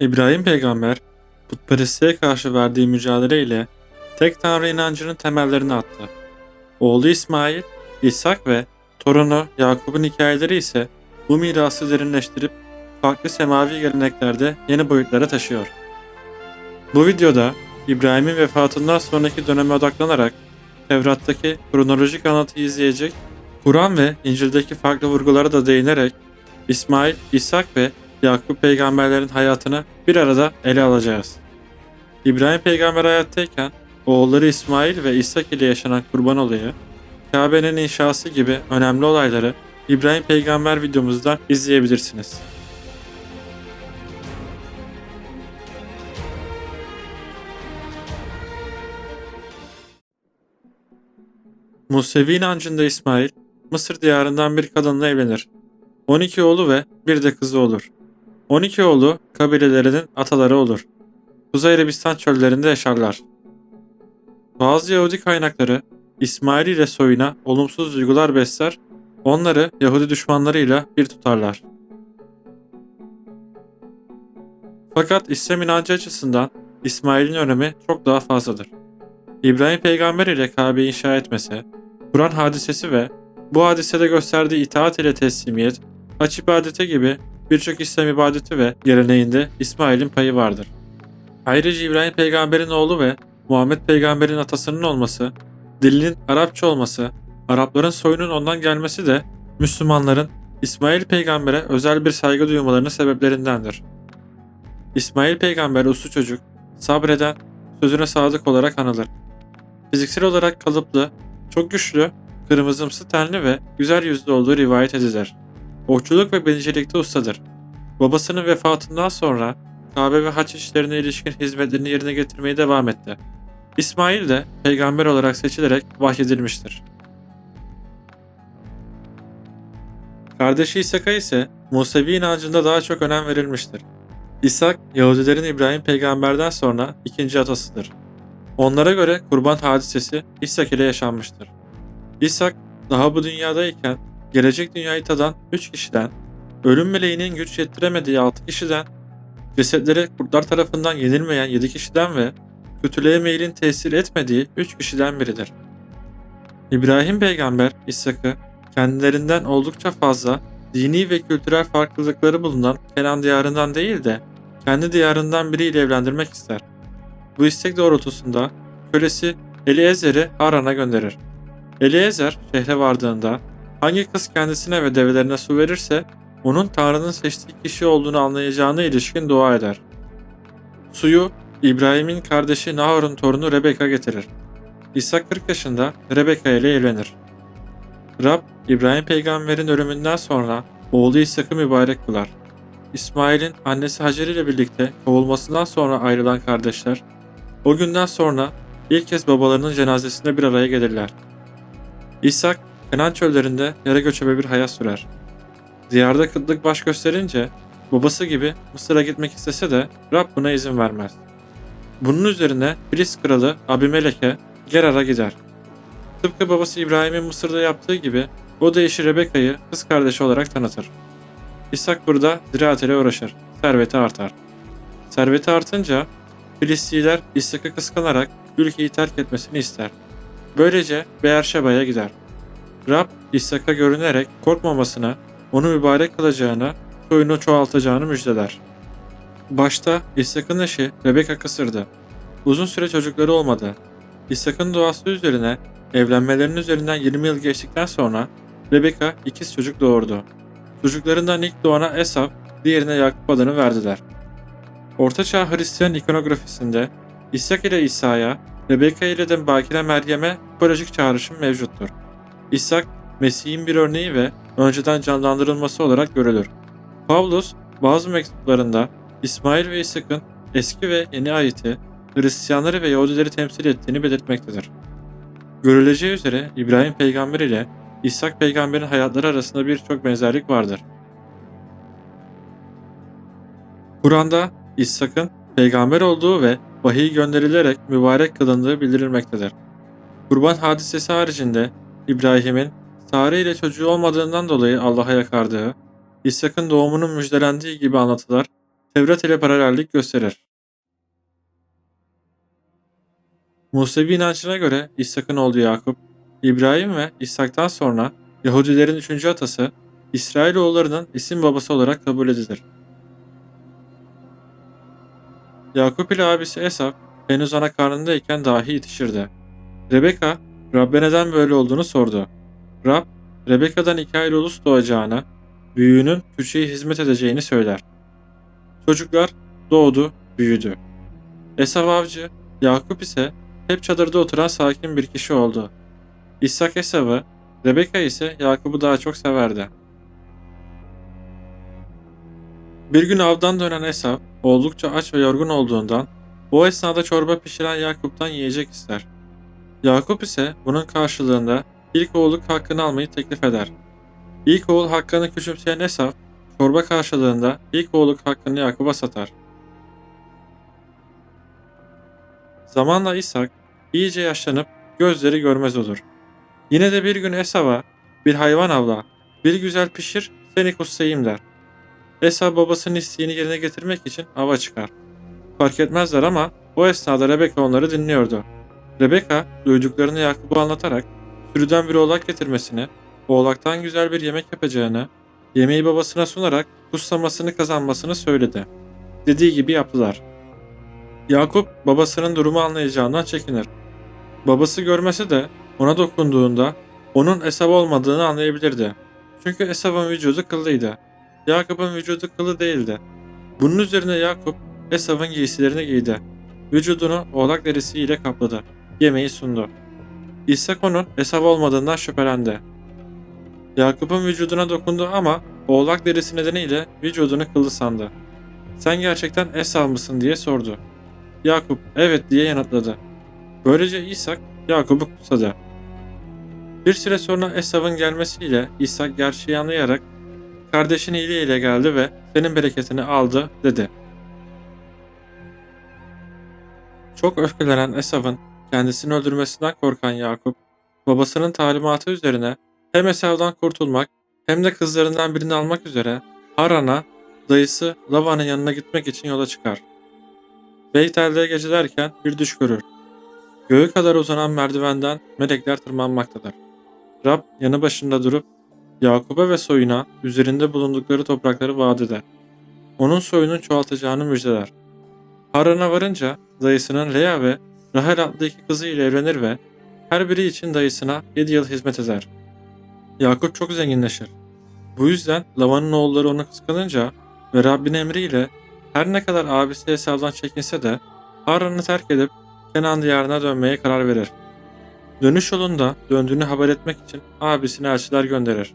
İbrahim peygamber putperestliğe karşı verdiği mücadeleyle tek tanrı inancının temellerini attı. Oğlu İsmail, İshak ve torunu Yakup'un hikayeleri ise bu mirası derinleştirip farklı semavi geleneklerde yeni boyutlara taşıyor. Bu videoda İbrahim'in vefatından sonraki döneme odaklanarak Tevrat'taki kronolojik anlatıyı izleyecek, Kur'an ve İncil'deki farklı vurgulara da değinerek İsmail, İshak ve Yakup peygamberlerin hayatını bir arada ele alacağız. İbrahim peygamber hayattayken oğulları İsmail ve İshak ile yaşanan kurban olayı, Kabe'nin inşası gibi önemli olayları İbrahim peygamber videomuzdan izleyebilirsiniz. Musevi inancında İsmail, Mısır diyarından bir kadınla evlenir. 12 oğlu ve bir de kızı olur. 12 oğlu kabilelerinin ataları olur. Kuzey Arabistan çöllerinde yaşarlar. Bazı Yahudi kaynakları İsmail ile soyuna olumsuz duygular besler, onları Yahudi düşmanlarıyla bir tutarlar. Fakat İslam inancı açısından İsmail'in önemi çok daha fazladır. İbrahim peygamber ile Kabe'yi inşa etmesi, Kur'an hadisesi ve bu hadisede gösterdiği itaat ile teslimiyet, haç ibadeti gibi birçok İslam ibadeti ve geleneğinde İsmail'in payı vardır. Ayrıca İbrahim peygamberin oğlu ve Muhammed peygamberin atasının olması, dilinin Arapça olması, Arapların soyunun ondan gelmesi de Müslümanların İsmail peygambere özel bir saygı duymalarının sebeplerindendir. İsmail peygamber uslu çocuk, sabreden, sözüne sadık olarak anılır. Fiziksel olarak kalıplı, çok güçlü, kırmızımsı tenli ve güzel yüzlü olduğu rivayet edilir. Okçuluk ve binicilikte ustadır. Babasının vefatından sonra Kabe ve haç işlerine ilişkin hizmetlerini yerine getirmeye devam etti. İsmail de peygamber olarak seçilerek vahyedilmiştir. Kardeşi İshak'a ise Musevi inancında daha çok önem verilmiştir. İshak, Yahudilerin İbrahim peygamberden sonra ikinci atasıdır. Onlara göre kurban hadisesi İshak ile yaşanmıştır. İshak, daha bu dünyadayken gelecek dünyayı tadan 3 kişiden, ölüm meleğinin güç yettiremediği 6 kişiden, cesetleri kurtlar tarafından yenilmeyen 7 kişiden ve kötülüğe meylin tesir etmediği 3 kişiden biridir. İbrahim peygamber İshak'ı kendilerinden oldukça fazla dini ve kültürel farklılıkları bulunan Kenan diyarından değil de kendi diyarından biriyle evlendirmek ister. Bu istek doğrultusunda kölesi Eliezer'i Haran'a gönderir. Eliezer şehre vardığında hangi kız kendisine ve develerine su verirse onun Tanrı'nın seçtiği kişi olduğunu anlayacağına ilişkin dua eder. Suyu İbrahim'in kardeşi Nahor'un torunu Rebeka getirir. İsa 40 yaşında Rebeka ile evlenir. Rab, İbrahim peygamberin ölümünden sonra oğlu İshak'ı mübarek kılar. İsmail'in annesi Hacer ile birlikte kovulmasından sonra ayrılan kardeşler, o günden sonra ilk kez babalarının cenazesinde bir araya gelirler. İshak, Kenan çöllerinde yere göçebe bir hayat sürer. Diyarda kıtlık baş gösterince babası gibi Mısır'a gitmek istese de Rab buna izin vermez. Bunun üzerine Filis kralı Abimelek'e Gerar'a gider. Tıpkı babası İbrahim'in Mısır'da yaptığı gibi o da eşi Rebeka'yı kız kardeşi olarak tanıtır. İshak burada ziraat ile uğraşır. Serveti artar. Serveti artınca Filistiler İshak'ı kıskanarak ülkeyi terk etmesini ister. Böylece Beerşeba'ya gider. Rab İshak'a görünerek korkmamasına, onu mübarek kılacağına, soyunu çoğaltacağını müjdeler. Başta İshak'ın eşi Rebeka kısırdı. Uzun süre çocukları olmadı. İshak'ın duası üzerine evlenmelerinin üzerinden 20 yıl geçtikten sonra Rebeka ikiz çocuk doğurdu. Çocuklarından ilk doğana Esaf, diğerine Yakup adını verdiler. Ortaçağ Hristiyan ikonografisinde İshak ile İsa'ya, Rebeka ile de Bakire Meryem'e tipolojik çağrışım mevcuttur. İshak, Mesih'in bir örneği ve önceden canlandırılması olarak görülür. Pavlus, bazı mektuplarında İsmail ve İshak'ın eski ve yeni ayeti, Hristiyanları ve Yahudileri temsil ettiğini belirtmektedir. Görüleceği üzere İbrahim peygamber ile İshak peygamberin hayatları arasında birçok benzerlik vardır. Kur'an'da İshak'ın peygamber olduğu ve vahiy gönderilerek mübarek kılındığı bildirilmektedir. Kurban hadisesi haricinde İbrahim'in Sare ile çocuğu olmadığından dolayı Allah'a yakardığı, İshak'ın doğumunun müjdelendiği gibi anlatılar Tevrat ile paralellik gösterir. Musevi inancına göre İshak'ın oğlu Yakup, İbrahim ve İshak'tan sonra Yahudilerin üçüncü atası, İsrailoğullarının isim babası olarak kabul edilir. Yakup ile abisi Esaf henüz ana karnındayken dahi yetişirdi. Rebeka, Rabbe neden böyle olduğunu sordu. Rab, Rebeka'dan iki ayrı ulus doğacağını, büyüğünün küçüğe hizmet edeceğini söyler. Çocuklar doğdu, büyüdü. Esaf avcı, Yakup ise hep çadırda oturan sakin bir kişi oldu. İshak Esav'ı, Rebeka ise Yakup'u daha çok severdi. Bir gün avdan dönen Esav oldukça aç ve yorgun olduğundan bu esnada çorba pişiren Yakup'tan yiyecek ister. Yakup ise bunun karşılığında ilk oğulluk hakkını almayı teklif eder. İlk oğul hakkını küçümseyen Esav, çorba karşılığında ilk oğulluk hakkını Yakup'a satar. Zamanla İshak iyice yaşlanıp gözleri görmez olur. Yine de bir gün Esav'a bir hayvan avla, bir güzel pişir, seni kutsayayım der. Esav babasının isteğini yerine getirmek için ava çıkar. Fark etmezler ama o esnada Rebeka onları dinliyordu. Rebeka duyduklarını Yakup'a anlatarak sürüden bir oğlak getirmesini, oğlaktan güzel bir yemek yapacağını, yemeği babasına sunarak kutsamasını kazanmasını söyledi. Dediği gibi yaptılar. Yakup babasının durumu anlayacağından çekinir. Babası görmese de ona dokunduğunda onun Esav olmadığını anlayabilirdi. Çünkü Esav'ın vücudu kıllıydı. Yakup'un vücudu kılı değildi. Bunun üzerine Yakup Esav'ın giysilerini giydi. Vücudunu oğlak derisiyle kapladı. Yemeği sundu. İshak onun Esav olmadığından şüphelendi. Yakup'un vücuduna dokundu ama oğlak derisi nedeniyle vücudunu kıllı sandı. Sen gerçekten Esav mısın diye sordu. Yakup evet diye yanıtladı. Böylece İshak Yakup'u kutsadı. Bir süre sonra Esav'ın gelmesiyle İshak gerçeği anlayarak kardeşin iyiliğiyle geldi ve senin bereketini aldı dedi. Çok öfkelenen Esav'ın kendisini öldürmesinden korkan Yakup, babasının talimatı üzerine hem Esav'dan kurtulmak hem de kızlarından birini almak üzere Haran'a, dayısı Lavan'ın yanına gitmek için yola çıkar. Beytel'de gecelerken bir düş görür. Göğe kadar uzanan merdivenden melekler tırmanmaktadır. Rab yanı başında durup Yakup'a ve soyuna üzerinde bulundukları toprakları vaat eder. Onun soyunun çoğaltacağını müjdeler. Haran'a varınca dayısının Lea ve Rahel adlı iki kızı ile evlenir ve her biri için dayısına 7 yıl hizmet eder. Yakup çok zenginleşir. Bu yüzden Lavan'ın oğulları onu kıskanınca ve Rabbin emriyle her ne kadar abisi Esav'dan çekinse de Haran'ı terk edip Kenan diyarına dönmeye karar verir. Dönüş yolunda döndüğünü haber etmek için abisine elçiler gönderir.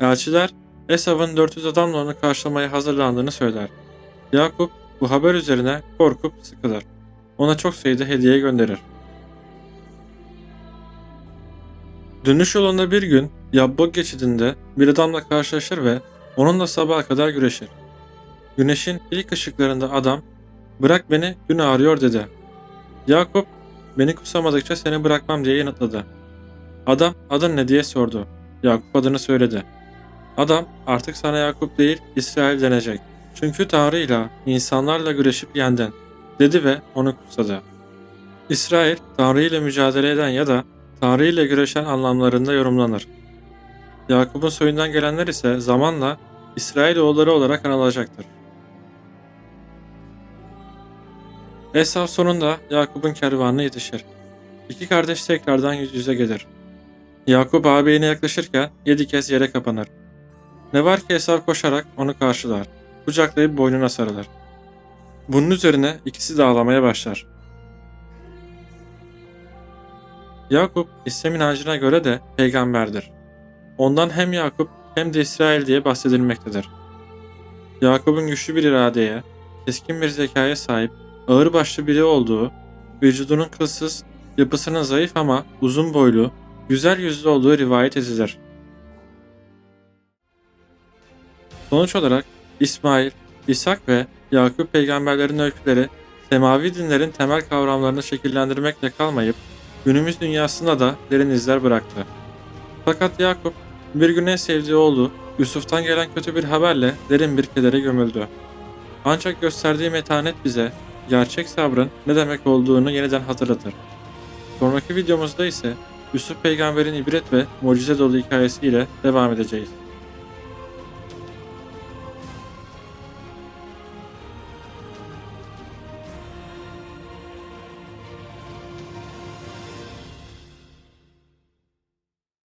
Elçiler Esav'ın 400 adamla onu karşılamaya hazırlandığını söyler. Yakup bu haber üzerine korkup sıkılır. Ona çok sayıda hediye gönderir. Dönüş yolunda bir gün Yabbok geçidinde bir adamla karşılaşır ve onunla sabaha kadar güreşir. Güneşin ilk ışıklarında adam "Bırak beni, gün ağrıyor." dedi. Yakup Beni kutsamadıkça seni bırakmam diye yanıtladı. Adam adın ne diye sordu. Yakup adını söyledi. Adam artık sana Yakup değil İsrail denecek. Çünkü Tanrı'yla insanlarla güreşip yendin dedi ve onu kutsadı. İsrail Tanrı ile mücadele eden ya da Tanrı ile güreşen anlamlarında yorumlanır. Yakup'un soyundan gelenler ise zamanla İsrail oğulları olarak anılacaktır. Esav sonunda Yakup'un kervanına yetişir. İki kardeş tekrardan yüz yüze gelir. Yakup ağabeyine yaklaşırken yedi kez yere kapanır. Ne var ki Esav koşarak onu karşılar. Kucaklayıp boynuna sarılır. Bunun üzerine ikisi de ağlamaya başlar. Yakup İslam inancına göre de peygamberdir. Ondan hem Yakup hem de İsrail diye bahsedilmektedir. Yakup'un güçlü bir iradeye, keskin bir zekaya sahip ağırbaşlı biri olduğu, vücudunun kılsız, yapısının zayıf ama uzun boylu, güzel yüzlü olduğu rivayet edilir. Sonuç olarak İsmail, İshak ve Yakup peygamberlerin öyküleri semavi dinlerin temel kavramlarını şekillendirmekle kalmayıp günümüz dünyasında da derin izler bıraktı. Fakat Yakup bir gün en sevdiği oğlu Yusuf'tan gelen kötü bir haberle derin bir kedere gömüldü. Ancak gösterdiği metanet bize gerçek sabrın ne demek olduğunu yeniden hatırlatır. Sonraki videomuzda ise Yusuf peygamberin ibret ve mucize dolu hikayesiyle devam edeceğiz.